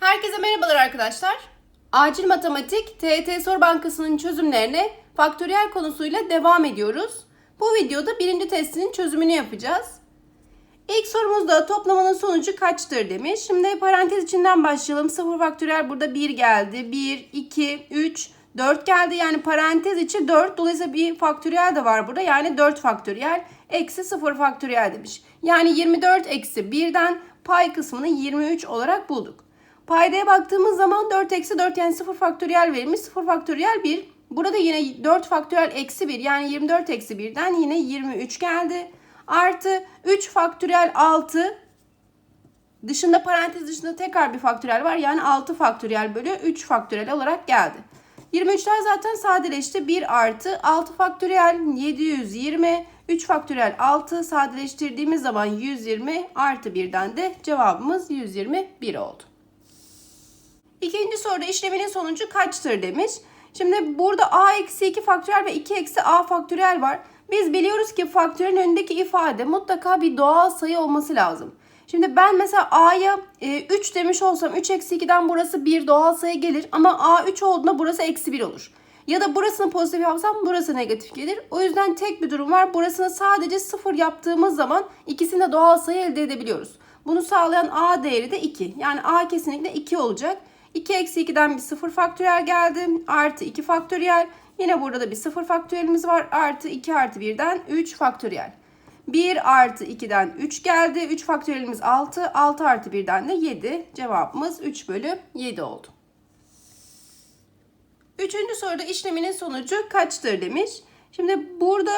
Herkese merhabalar arkadaşlar. Acil Matematik TET Soru Bankası'nın çözümlerine faktöriyel konusuyla devam ediyoruz. Bu videoda birinci testinin çözümünü yapacağız. İlk sorumuzda toplamanın sonucu kaçtır demiş. Şimdi parantez içinden başlayalım. 0 faktöriyel burada 1 geldi. 1, 2, 3, 4 geldi. Yani parantez içi 4. Dolayısıyla bir faktöriyel de var burada. Yani 4 faktöriyel eksi 0 faktöriyel demiş. Yani 24 eksi 1'den pay kısmını 23 olarak bulduk. Paydaya baktığımız zaman 4 eksi 4 yani 0 faktöriyel verilmiş. 0 faktöriyel 1. Burada yine 4 faktöriyel eksi 1 yani 24 eksi 1'den yine 23 geldi. Artı 3 faktöriyel 6 dışında parantez dışında tekrar bir faktöriyel var. Yani 6 faktöriyel bölü 3 faktöriyel olarak geldi. 23'ler zaten sadeleşti. 1 artı 6 faktöriyel 720 3 faktöriyel 6 sadeleştirdiğimiz zaman 120 artı 1'den de cevabımız 121 oldu. İkinci soruda işleminin sonucu kaçtır demiş. Şimdi burada a eksi 2 faktöriyel ve 2 eksi a faktöriyel var. Biz biliyoruz ki faktörün önündeki ifade mutlaka bir doğal sayı olması lazım. Şimdi ben mesela a'ya e, 3 demiş olsam 3 eksi 2'den burası bir doğal sayı gelir. Ama a 3 olduğunda burası eksi 1 olur. Ya da burasını pozitif yapsam burası negatif gelir. O yüzden tek bir durum var. Burasını sadece 0 yaptığımız zaman ikisinde doğal sayı elde edebiliyoruz. Bunu sağlayan a değeri de 2. Yani a kesinlikle 2 olacak. 2 eksi 2'den bir 0 faktöriyel geldi. Artı 2 faktöriyel. Yine burada da bir 0 faktöriyelimiz var. Artı 2 artı 1'den 3 faktöriyel. 1 artı 2'den 3 geldi. 3 faktöriyelimiz 6. 6 artı 1'den de 7. Cevabımız 3 bölü 7 oldu. Üçüncü soruda işleminin sonucu kaçtır demiş. Şimdi burada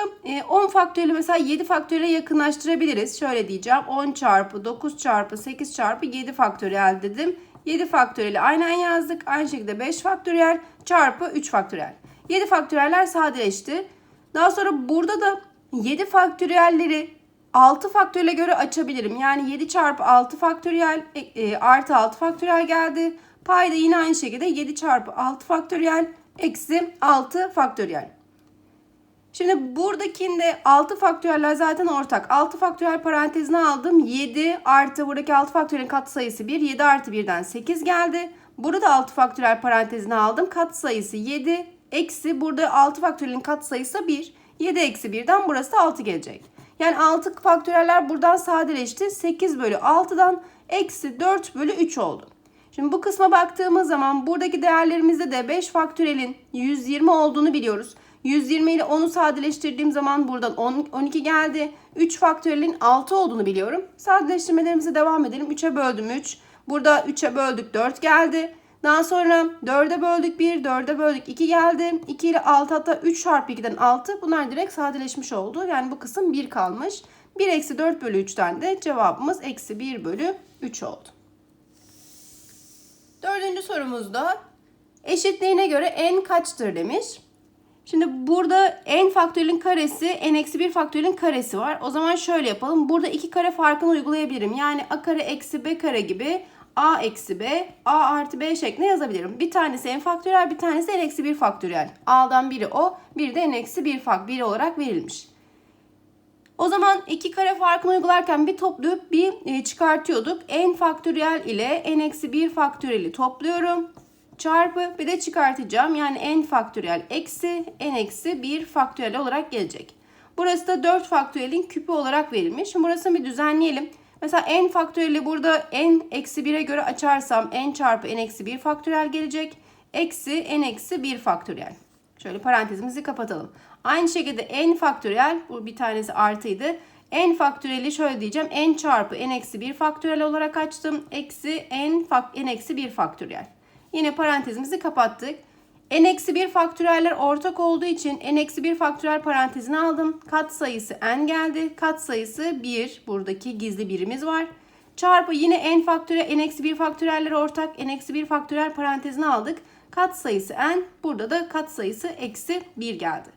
10 faktöriyeli mesela 7 faktöriyele yakınlaştırabiliriz. Şöyle diyeceğim 10 çarpı 9 çarpı 8 çarpı 7 faktöriyel dedim. 7 faktöriyeli aynen yazdık. Aynı şekilde 5 faktöriyel çarpı 3 faktöriyel. 7 faktöriyeller sadeleşti. Daha sonra burada da 7 faktöriyelleri 6 faktöriyele göre açabilirim. Yani 7 çarpı 6 faktöriyel e, artı 6 faktöriyel geldi. Payda yine aynı şekilde 7 çarpı 6 faktöriyel eksi 6 faktöriyel. Şimdi buradakinde 6 faktöriyeller zaten ortak. 6 faktöriyel parantezine aldım. 7 artı buradaki 6 faktöriyelin katsayısı 1. 7 artı 1'den 8 geldi. Burada 6 faktöriyel parantezine aldım. Katsayısı 7. Eksi burada 6 faktöriyelin katsayısı 1. 7 eksi 1'den burası da 6 gelecek. Yani 6 faktöriyeller buradan sadeleşti. 8 bölü 6'dan eksi 4 bölü 3 oldu. Şimdi bu kısma baktığımız zaman buradaki değerlerimizde de 5 faktöriyelin 120 olduğunu biliyoruz. 120 ile 10'u sadeleştirdiğim zaman buradan 10, 12 geldi. 3 faktöriyelin 6 olduğunu biliyorum. Sadeleştirmelerimize devam edelim. 3'e böldüm 3. Burada 3'e böldük 4 geldi. Daha sonra 4'e böldük 1, 4'e böldük 2 geldi. 2 ile 6 hatta 3 çarpı 2'den 6. Bunlar direkt sadeleşmiş oldu. Yani bu kısım 1 kalmış. 1 eksi 4 bölü 3'ten de cevabımız eksi 1 bölü 3 oldu. Sorumuzda eşitliğine göre n kaçtır demiş. Şimdi burada n faktörün karesi n eksi 1 faktörün karesi var. O zaman şöyle yapalım. Burada iki kare farkını uygulayabilirim. Yani a kare eksi b kare gibi a eksi b a artı b şeklinde yazabilirim. Bir tanesi n faktöriyel bir tanesi n eksi 1 faktöriyel. a'dan biri o bir de n eksi 1 fak 1 olarak verilmiş. O zaman iki kare farkını uygularken bir toplayıp bir e, çıkartıyorduk. n faktöriyel ile n eksi 1 faktöriyeli topluyorum. Çarpı bir de çıkartacağım. Yani n faktöriyel eksi n eksi 1 faktöriyel olarak gelecek. Burası da 4 faktöriyelin küpü olarak verilmiş. Şimdi burasını bir düzenleyelim. Mesela n faktöriyeli burada n eksi 1'e göre açarsam n çarpı n eksi 1 faktöriyel gelecek. Eksi n eksi 1 faktöriyel. Şöyle parantezimizi kapatalım. Aynı şekilde n faktöriyel bu bir tanesi artıydı. n faktöriyeli şöyle diyeceğim. n çarpı n eksi 1 faktöriyel olarak açtım. Eksi n, n eksi 1 faktöriyel. Yine parantezimizi kapattık. n eksi 1 faktöriyeller ortak olduğu için n eksi 1 faktöriyel parantezine aldım. Kat sayısı n geldi. Kat sayısı 1. Buradaki gizli birimiz var. Çarpı yine n faktöriyel n eksi 1 faktöriyeller ortak. n eksi 1 faktöriyel parantezine aldık. Kat sayısı n. Burada da kat sayısı eksi 1 geldi.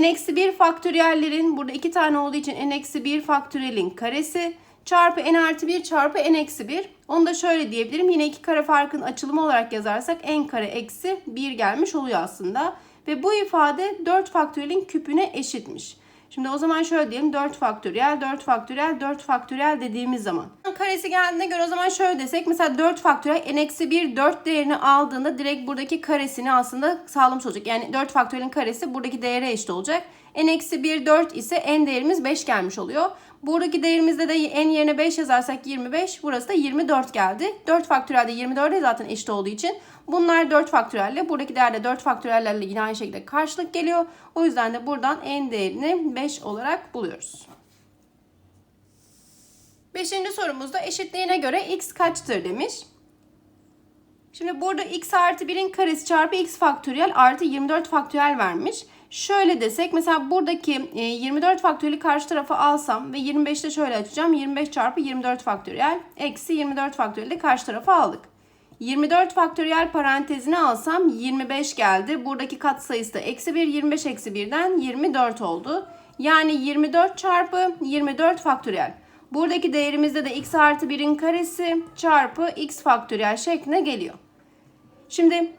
N eksi 1 faktöriyellerin burada iki tane olduğu için n eksi 1 faktöriyelin karesi çarpı n artı 1 çarpı n eksi 1. Onu da şöyle diyebilirim. Yine iki kare farkın açılımı olarak yazarsak n kare eksi 1 gelmiş oluyor aslında. Ve bu ifade 4 faktöriyelin küpüne eşitmiş. Şimdi o zaman şöyle diyelim 4 faktöriyel, 4 faktöriyel, 4 faktöriyel dediğimiz zaman. Karesi geldiğine göre o zaman şöyle desek mesela 4 faktöriyel n-1 4 değerini aldığında direkt buradaki karesini aslında sağlamış olacak. Yani 4 faktöriyelin karesi buradaki değere eşit olacak. n-1 4 ise n değerimiz 5 gelmiş oluyor. Buradaki değerimizde de n yerine 5 yazarsak 25. Burası da 24 geldi. 4 faktöriyel de 24'e zaten eşit olduğu için bunlar 4 faktöriyelle. Buradaki değer de 4 faktöriyellerle yine aynı şekilde karşılık geliyor. O yüzden de buradan n değerini 5 olarak buluyoruz. Beşinci sorumuzda eşitliğine göre x kaçtır demiş. Şimdi burada x artı 1'in karesi çarpı x faktöriyel artı 24 faktöriyel vermiş. Şöyle desek mesela buradaki 24 faktöriyeli karşı tarafa alsam ve 25'te şöyle açacağım. 25 çarpı 24 faktöriyel eksi 24 faktöriyeli karşı tarafa aldık. 24 faktöriyel parantezine alsam 25 geldi. Buradaki kat sayısı da eksi 1 25 eksi 1'den 24 oldu. Yani 24 çarpı 24 faktöriyel. Buradaki değerimizde de x artı 1'in karesi çarpı x faktöriyel şeklinde geliyor. Şimdi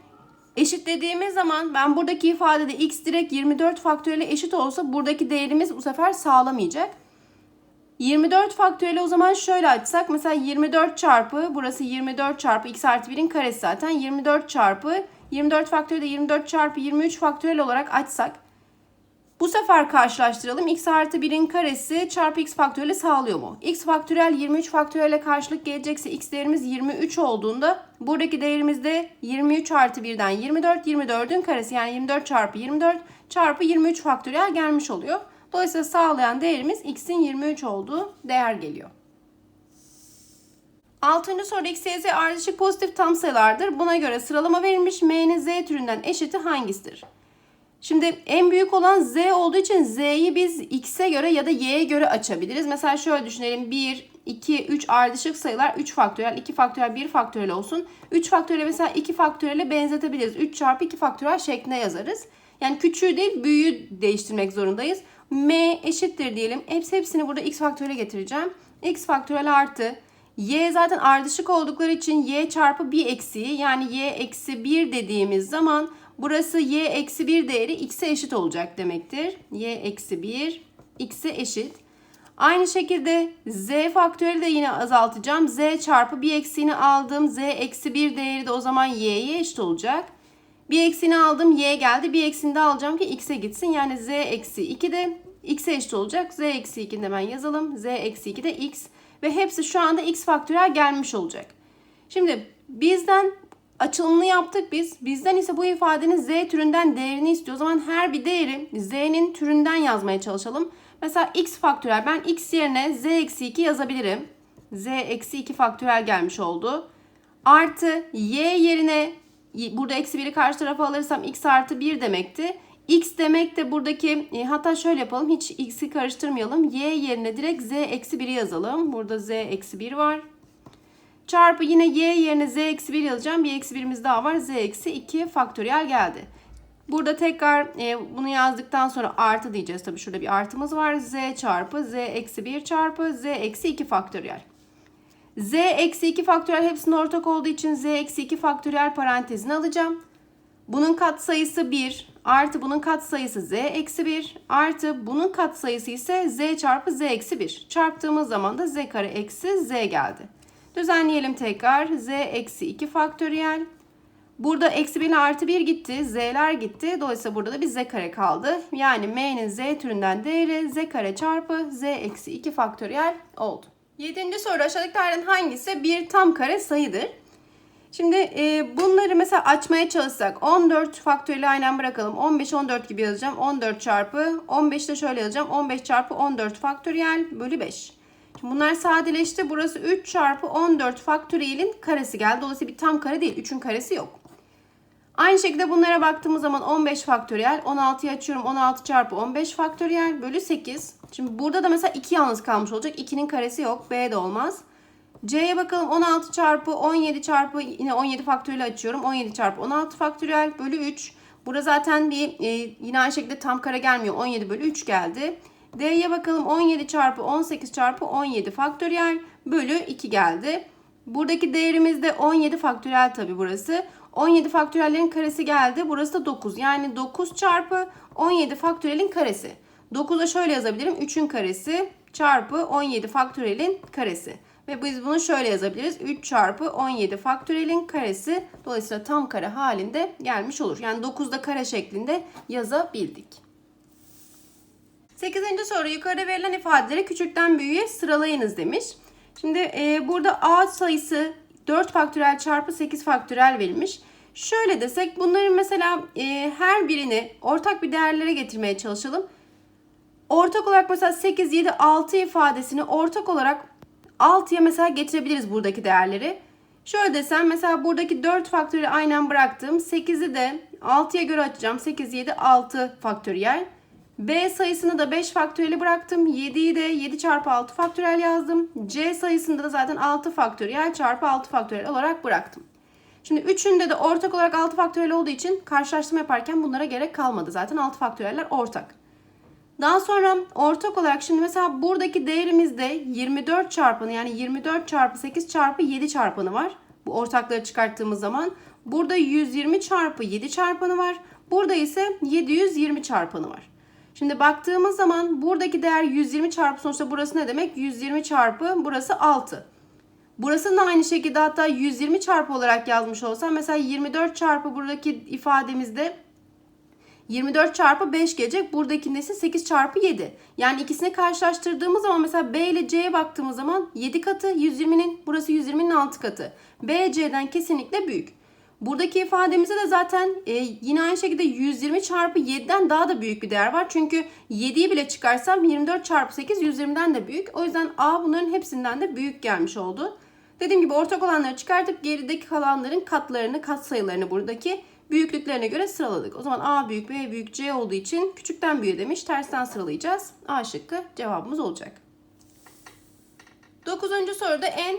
eşitlediğimiz zaman ben buradaki ifadede x direkt 24 faktöriyele eşit olsa buradaki değerimiz bu sefer sağlamayacak. 24 faktöriyeli o zaman şöyle açsak mesela 24 çarpı burası 24 çarpı x artı 1'in karesi zaten 24 çarpı 24 faktöriyeli 24 çarpı 23 faktöriyel olarak açsak bu sefer karşılaştıralım. x artı 1'in karesi çarpı x faktöriyeli sağlıyor mu? x faktöriyel 23 faktöriyele karşılık gelecekse x değerimiz 23 olduğunda buradaki değerimiz de 23 artı 1'den 24. 24'ün karesi yani 24 çarpı 24 çarpı 23 faktöriyel gelmiş oluyor. Dolayısıyla sağlayan değerimiz x'in 23 olduğu değer geliyor. Altıncı soru x, y, z ardışık pozitif tam sayılardır. Buna göre sıralama verilmiş m'nin z türünden eşiti hangisidir? Şimdi en büyük olan z olduğu için z'yi biz x'e göre ya da y'ye göre açabiliriz. Mesela şöyle düşünelim 1, 2, 3 ardışık sayılar 3 faktöriyel, 2 faktöriyel, 1 faktöriyel olsun. 3 faktöriyel mesela 2 faktöriyele benzetebiliriz. 3 çarpı 2 faktöriyel şeklinde yazarız. Yani küçüğü değil büyüğü değiştirmek zorundayız. m eşittir diyelim. Hepsi hepsini burada x faktöriyele getireceğim. x faktöriyel artı y zaten ardışık oldukları için y çarpı bir eksiği yani y eksi 1 dediğimiz zaman Burası y eksi 1 değeri x'e eşit olacak demektir. y eksi 1 x'e eşit. Aynı şekilde z faktöriyeli de yine azaltacağım. z çarpı bir eksiğini aldım. z eksi 1 değeri de o zaman y'ye eşit olacak. Bir eksiğini aldım y geldi. Bir eksiğini de alacağım ki x'e gitsin. Yani z eksi 2 de x'e eşit olacak. z eksi 2'ni de ben yazalım. z eksi 2 de x. Ve hepsi şu anda x faktöriyel gelmiş olacak. Şimdi bizden açılımını yaptık biz. Bizden ise bu ifadenin z türünden değerini istiyor. O zaman her bir değeri z'nin türünden yazmaya çalışalım. Mesela x faktörel. Ben x yerine z eksi 2 yazabilirim. z eksi 2 faktörel gelmiş oldu. Artı y yerine burada eksi 1'i karşı tarafa alırsam x artı 1 demekti. x demek de buradaki e, hatta şöyle yapalım hiç x'i karıştırmayalım. y yerine direkt z eksi 1'i yazalım. Burada z eksi 1 var. Çarpı yine y yerine z eksi 1 yazacağım. Bir eksi 1'imiz daha var. z eksi 2 faktöriyel geldi. Burada tekrar e, bunu yazdıktan sonra artı diyeceğiz. Tabii şurada bir artımız var. z çarpı z eksi 1 çarpı z eksi 2 faktöriyel. z eksi 2 faktöriyel hepsinin ortak olduğu için z eksi 2 faktöriyel parantezini alacağım. Bunun katsayısı 1 artı bunun katsayısı z eksi 1 artı bunun katsayısı ise z çarpı z eksi 1. Çarptığımız zaman da z kare eksi z geldi. Düzenleyelim tekrar. z eksi 2 faktöriyel. Burada eksi 1 ile artı 1 gitti. Z'ler gitti. Dolayısıyla burada da bir z kare kaldı. Yani m'nin z türünden değeri z kare çarpı z eksi 2 faktöriyel oldu. Yedinci soru aşağıdakilerden hangisi bir tam kare sayıdır? Şimdi e, bunları mesela açmaya çalışsak 14 faktöriyeli aynen bırakalım. 15 14 gibi yazacağım. 14 çarpı 15 de şöyle yazacağım. 15 çarpı 14 faktöriyel bölü 5. Bunlar sadeleşti. Burası 3 çarpı 14 faktöriyelin karesi geldi. Dolayısıyla bir tam kare değil. 3'ün karesi yok. Aynı şekilde bunlara baktığımız zaman 15 faktöriyel. 16'yı açıyorum. 16 çarpı 15 faktöriyel bölü 8. Şimdi burada da mesela 2 yalnız kalmış olacak. 2'nin karesi yok. B de olmaz. C'ye bakalım 16 çarpı 17 çarpı yine 17 faktöriyel açıyorum. 17 çarpı 16 faktöriyel bölü 3. Burada zaten bir e, yine aynı şekilde tam kare gelmiyor. 17 bölü 3 geldi. D'ye bakalım 17 çarpı 18 çarpı 17 faktöriyel bölü 2 geldi. Buradaki değerimiz de 17 faktöriyel tabi burası. 17 faktöriyellerin karesi geldi. Burası da 9. Yani 9 çarpı 17 faktöriyelin karesi. 9'a şöyle yazabilirim. 3'ün karesi çarpı 17 faktörelin karesi. Ve biz bunu şöyle yazabiliriz. 3 çarpı 17 faktörelin karesi dolayısıyla tam kare halinde gelmiş olur. Yani 9'da kare şeklinde yazabildik. 8. soru yukarıda verilen ifadeleri küçükten büyüğe sıralayınız demiş. Şimdi e, burada a sayısı 4 faktörel çarpı 8 faktörel verilmiş. Şöyle desek bunların mesela e, her birini ortak bir değerlere getirmeye çalışalım. Ortak olarak mesela 8, 7, 6 ifadesini ortak olarak 6'ya mesela getirebiliriz buradaki değerleri. Şöyle desem mesela buradaki 4 faktöriyel aynen bıraktım. 8'i de 6'ya göre açacağım. 8, 7, 6 faktöriyel. B sayısını da 5 faktöriyeli bıraktım. 7'yi de 7 çarpı 6 faktöriyel yazdım. C sayısında da zaten 6 faktöriyel çarpı 6 faktöriyel olarak bıraktım. Şimdi üçünde de ortak olarak 6 faktöriyel olduğu için karşılaştırma yaparken bunlara gerek kalmadı. Zaten 6 faktöriyeller ortak. Daha sonra ortak olarak şimdi mesela buradaki değerimizde 24 çarpanı yani 24 çarpı 8 çarpı 7 çarpanı var. Bu ortakları çıkarttığımız zaman. Burada 120 çarpı 7 çarpanı var. Burada ise 720 çarpanı var. Şimdi baktığımız zaman buradaki değer 120 çarpı sonuçta burası ne demek? 120 çarpı burası 6. Burasını aynı şekilde hatta 120 çarpı olarak yazmış olsam mesela 24 çarpı buradaki ifademizde 24 çarpı 5 gelecek. Buradakinde ise 8 çarpı 7. Yani ikisini karşılaştırdığımız zaman mesela B ile C'ye baktığımız zaman 7 katı 120'nin burası 120'nin 6 katı. B C'den kesinlikle büyük. Buradaki ifademizde de zaten e, yine aynı şekilde 120 çarpı 7'den daha da büyük bir değer var. Çünkü 7'yi bile çıkarsam 24 çarpı 8 120'den de büyük. O yüzden A bunların hepsinden de büyük gelmiş oldu. Dediğim gibi ortak olanları çıkartıp gerideki kalanların katlarını, kat sayılarını buradaki büyüklüklerine göre sıraladık. O zaman A büyük, B büyük, C olduğu için küçükten büyüğe demiş. Tersten sıralayacağız. A şıkkı cevabımız olacak. Dokuzuncu soruda n,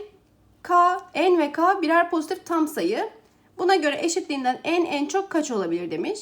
k, n ve k birer pozitif tam sayı. Buna göre eşitliğinden n en çok kaç olabilir demiş.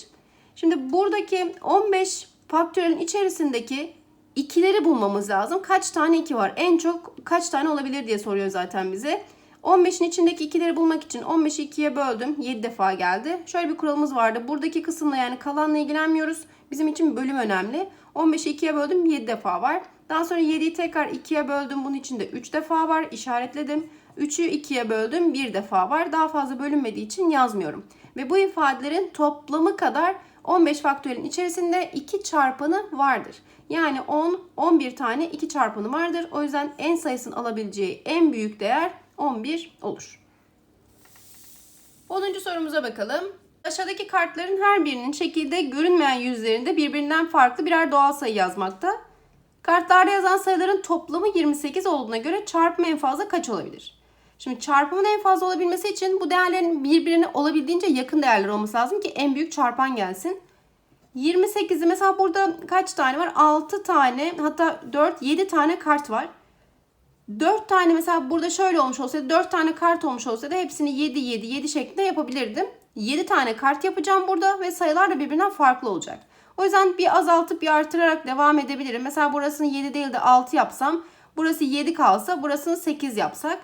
Şimdi buradaki 15 faktörün içerisindeki ikileri bulmamız lazım. Kaç tane iki var? En çok kaç tane olabilir diye soruyor zaten bize. 15'in içindeki ikileri bulmak için 15'i 2'ye böldüm. 7 defa geldi. Şöyle bir kuralımız vardı. Buradaki kısımla yani kalanla ilgilenmiyoruz. Bizim için bölüm önemli. 15'i 2'ye böldüm 7 defa var. Daha sonra 7'yi tekrar 2'ye böldüm. Bunun içinde 3 defa var. İşaretledim. 3'ü 2'ye böldüm 1 defa var. Daha fazla bölünmediği için yazmıyorum. Ve bu ifadelerin toplamı kadar 15 faktörün içerisinde 2 çarpanı vardır. Yani 10, 11 tane 2 çarpanı vardır. O yüzden en sayısının alabileceği en büyük değer 11 olur. 10. sorumuza bakalım. Aşağıdaki kartların her birinin şekilde görünmeyen yüzlerinde birbirinden farklı birer doğal sayı yazmakta. Kartlarda yazan sayıların toplamı 28 olduğuna göre çarpımı en fazla kaç olabilir? Şimdi çarpımın en fazla olabilmesi için bu değerlerin birbirine olabildiğince yakın değerler olması lazım ki en büyük çarpan gelsin. 28'i mesela burada kaç tane var? 6 tane hatta 4 7 tane kart var. 4 tane mesela burada şöyle olmuş olsaydı 4 tane kart olmuş olsaydı hepsini 7 7 7 şeklinde yapabilirdim. 7 tane kart yapacağım burada ve sayılar da birbirinden farklı olacak. O yüzden bir azaltıp bir artırarak devam edebilirim. Mesela burasını 7 değil de 6 yapsam burası 7 kalsa burasını 8 yapsak.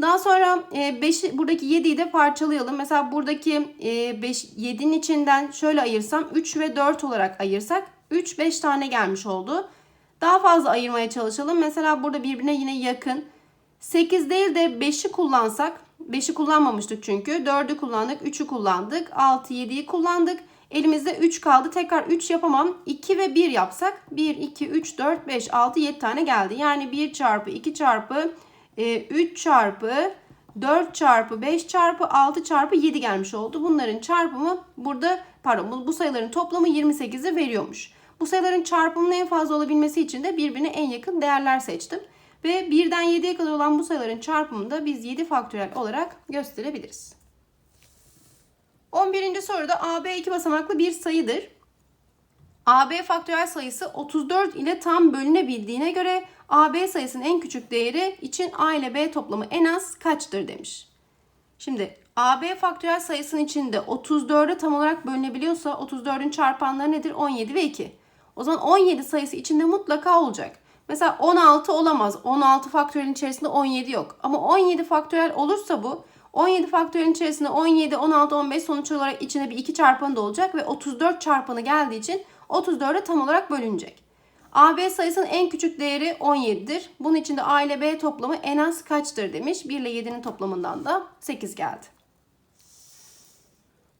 Daha sonra 5 e, buradaki 7'yi de parçalayalım. Mesela buradaki 5 e, 7'nin içinden şöyle ayırsam 3 ve 4 olarak ayırsak 3 5 tane gelmiş oldu. Daha fazla ayırmaya çalışalım. Mesela burada birbirine yine yakın. 8 değil de 5'i kullansak. 5'i kullanmamıştık çünkü. 4'ü kullandık, 3'ü kullandık, 6, 7'yi kullandık. Elimizde 3 kaldı. Tekrar 3 yapamam. 2 ve 1 yapsak 1, 2, 3, 4, 5, 6, 7 tane geldi. Yani 1 çarpı 2 çarpı 3 e, çarpı 4 çarpı 5 çarpı 6 çarpı 7 gelmiş oldu. Bunların çarpımı burada pardon bu sayıların toplamı 28'i veriyormuş. Bu sayıların çarpımının en fazla olabilmesi için de birbirine en yakın değerler seçtim. Ve 1'den 7'ye kadar olan bu sayıların çarpımını da biz 7 faktörel olarak gösterebiliriz. 11. soruda AB iki basamaklı bir sayıdır. AB faktörel sayısı 34 ile tam bölünebildiğine göre AB sayısının en küçük değeri için A ile B toplamı en az kaçtır demiş. Şimdi AB faktörel sayısının içinde 34'e tam olarak bölünebiliyorsa 34'ün çarpanları nedir? 17 ve 2. O zaman 17 sayısı içinde mutlaka olacak. Mesela 16 olamaz. 16 faktörelin içerisinde 17 yok. Ama 17 faktörel olursa bu 17 faktörelin içerisinde 17, 16, 15 sonuç olarak içinde bir 2 çarpanı da olacak ve 34 çarpanı geldiği için 34'e tam olarak bölünecek. AB sayısının en küçük değeri 17'dir. Bunun için de A ile B toplamı en az kaçtır demiş. 1 ile 7'nin toplamından da 8 geldi.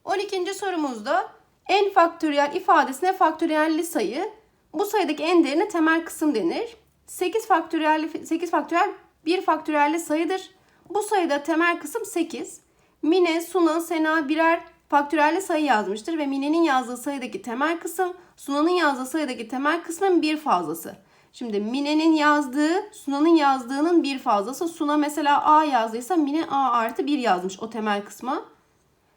12. sorumuzda n faktöriyel ifadesine faktöriyelli sayı. Bu sayıdaki n değerine temel kısım denir. 8 faktöriyel 8 faktöriyel bir faktöriyelli sayıdır. Bu sayıda temel kısım 8. Mine, Suna, Sena birer faktöriyelli sayı yazmıştır ve Mine'nin yazdığı sayıdaki temel kısım Suna'nın yazdığı sayıdaki temel kısmın bir fazlası. Şimdi Mine'nin yazdığı, Suna'nın yazdığının bir fazlası. Suna mesela A yazdıysa Mine A artı 1 yazmış o temel kısma.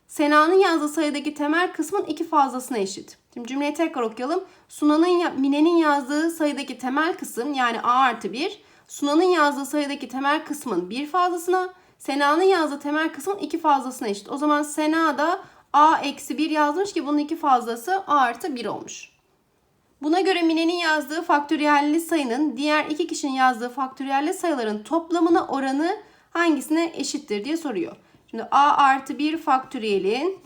Sena'nın yazdığı sayıdaki temel kısmın iki fazlasına eşit. Şimdi cümleyi tekrar okuyalım. Suna'nın, Mine'nin yazdığı sayıdaki temel kısım yani A artı 1. Suna'nın yazdığı sayıdaki temel kısmın bir fazlasına. Sena'nın yazdığı temel kısmın iki fazlasına eşit. O zaman Sena da A eksi 1 yazmış ki bunun iki fazlası A artı 1 olmuş. Buna göre Mine'nin yazdığı faktöriyelli sayının diğer iki kişinin yazdığı faktöriyelli sayıların toplamına oranı hangisine eşittir diye soruyor. Şimdi A artı 1 faktöriyelin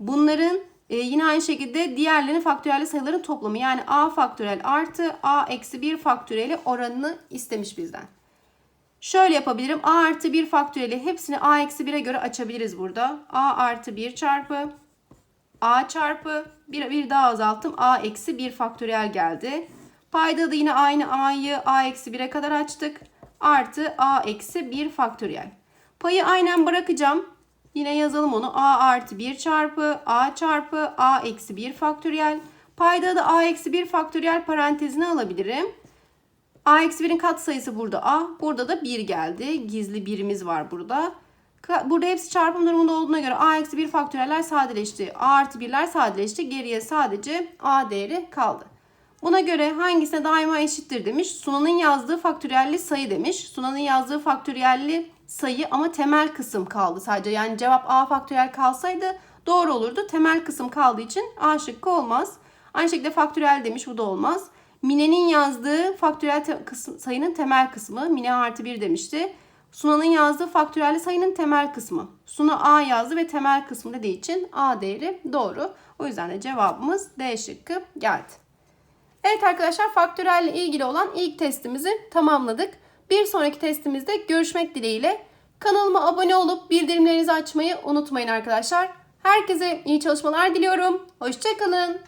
bunların e, yine aynı şekilde diğerlerinin faktöriyelli sayıların toplamı. Yani A faktöriyel artı A eksi 1 faktöriyeli oranını istemiş bizden. Şöyle yapabilirim. A artı 1 faktöriyeli hepsini A eksi 1'e göre açabiliriz burada. A artı 1 çarpı A çarpı bir, bir daha azalttım. A eksi 1 faktöriyel geldi. Payda da yine aynı A'yı A eksi 1'e kadar açtık. Artı A eksi 1 faktöriyel. Payı aynen bırakacağım. Yine yazalım onu. A artı 1 çarpı A çarpı A eksi 1 faktöriyel. Payda da A eksi 1 faktöriyel parantezine alabilirim. A eksi 1'in katsayısı burada A. Burada da 1 geldi. Gizli birimiz var burada. Burada hepsi çarpım durumunda olduğuna göre A eksi 1 faktöreller sadeleşti. A artı 1'ler sadeleşti. Geriye sadece A değeri kaldı. Buna göre hangisine daima eşittir demiş. Sunan'ın yazdığı faktöriyelli sayı demiş. Sunan'ın yazdığı faktöriyelli sayı ama temel kısım kaldı sadece. Yani cevap A faktöriyel kalsaydı doğru olurdu. Temel kısım kaldığı için A şıkkı olmaz. Aynı şekilde faktöriyel demiş bu da olmaz. Mine'nin yazdığı faktöriyel te- kısım, sayının temel kısmı. Mine artı 1 demişti. Suna'nın yazdığı faktöriyel sayının temel kısmı. Suna A yazdı ve temel kısmı dediği için A değeri doğru. O yüzden de cevabımız D şıkkı geldi. Evet arkadaşlar faktörelle ilgili olan ilk testimizi tamamladık. Bir sonraki testimizde görüşmek dileğiyle. Kanalıma abone olup bildirimlerinizi açmayı unutmayın arkadaşlar. Herkese iyi çalışmalar diliyorum. Hoşçakalın.